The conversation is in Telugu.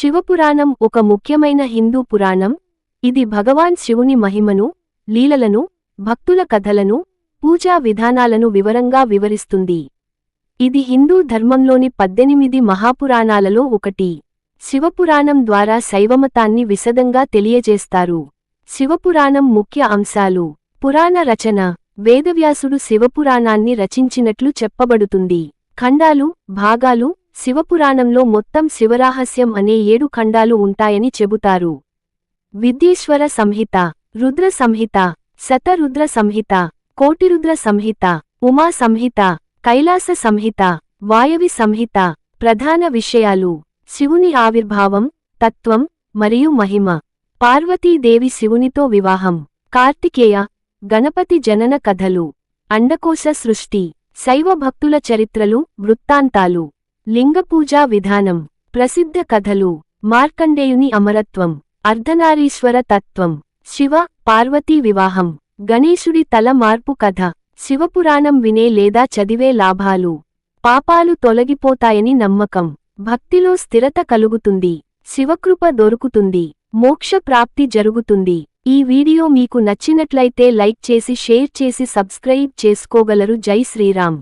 శివపురాణం ఒక ముఖ్యమైన హిందూ పురాణం. ఇది భగవాన్ శివుని మహిమను లీలలను భక్తుల కథలను పూజా విధానాలను వివరంగా వివరిస్తుంది. ఇది హిందూ ధర్మంలోని పద్దెనిమిది మహాపురాణాలలో ఒకటి. శివపురాణం ద్వారా శైవమతాన్ని విశదంగా తెలియజేస్తారు. శివపురాణం ముఖ్య అంశాలు. పురాణ రచన. వేదవ్యాసుడు శివపురాణాన్ని రచించినట్లు చెప్పబడుతుంది. ఖండాలు భాగాలు శివపురాణంలో మొత్తం శివరాహస్యం అనే ఏడు ఖండాలు ఉంటాయని చెబుతారు. విద్యేశ్వర సంహిత రుద్ర సంహిత శతరుద్ర సంహిత కోటిరుద్ర సంహిత ఉమా సంహిత కైలాస సంహిత వాయవి సంహిత ప్రధాన విషయాలు శివుని ఆవిర్భావం తత్వం మరియు మహిమ. పార్వతీదేవి శివునితో వివాహం. కార్తికేయ గణపతి జనన కథలు. అండకోశ సృష్టి. శైవ భక్తుల చరిత్రలు వృత్తాంతాలు. లింగపూజా విధానం ప్రసిద్ధ కథలు మార్కండేయుని అమరత్వం అర్ధనారీశ్వర తత్వం శివ పార్వతీ వివాహం గణేశుడి తల మార్పు కథ శివపురాణం వినే లేదా చదివే లాభాలు పాపాలు తొలగిపోతాయని నమ్మకం భక్తిలో స్థిరత కలుగుతుంది శివకృప దొరుకుతుంది మోక్ష ప్రాప్తి జరుగుతుంది. ఈ వీడియో మీకు నచ్చినట్లయితే లైక్ చేసి షేర్ చేసి సబ్స్క్రైబ్ చేసుకోగలరు. జై శ్రీరామ్.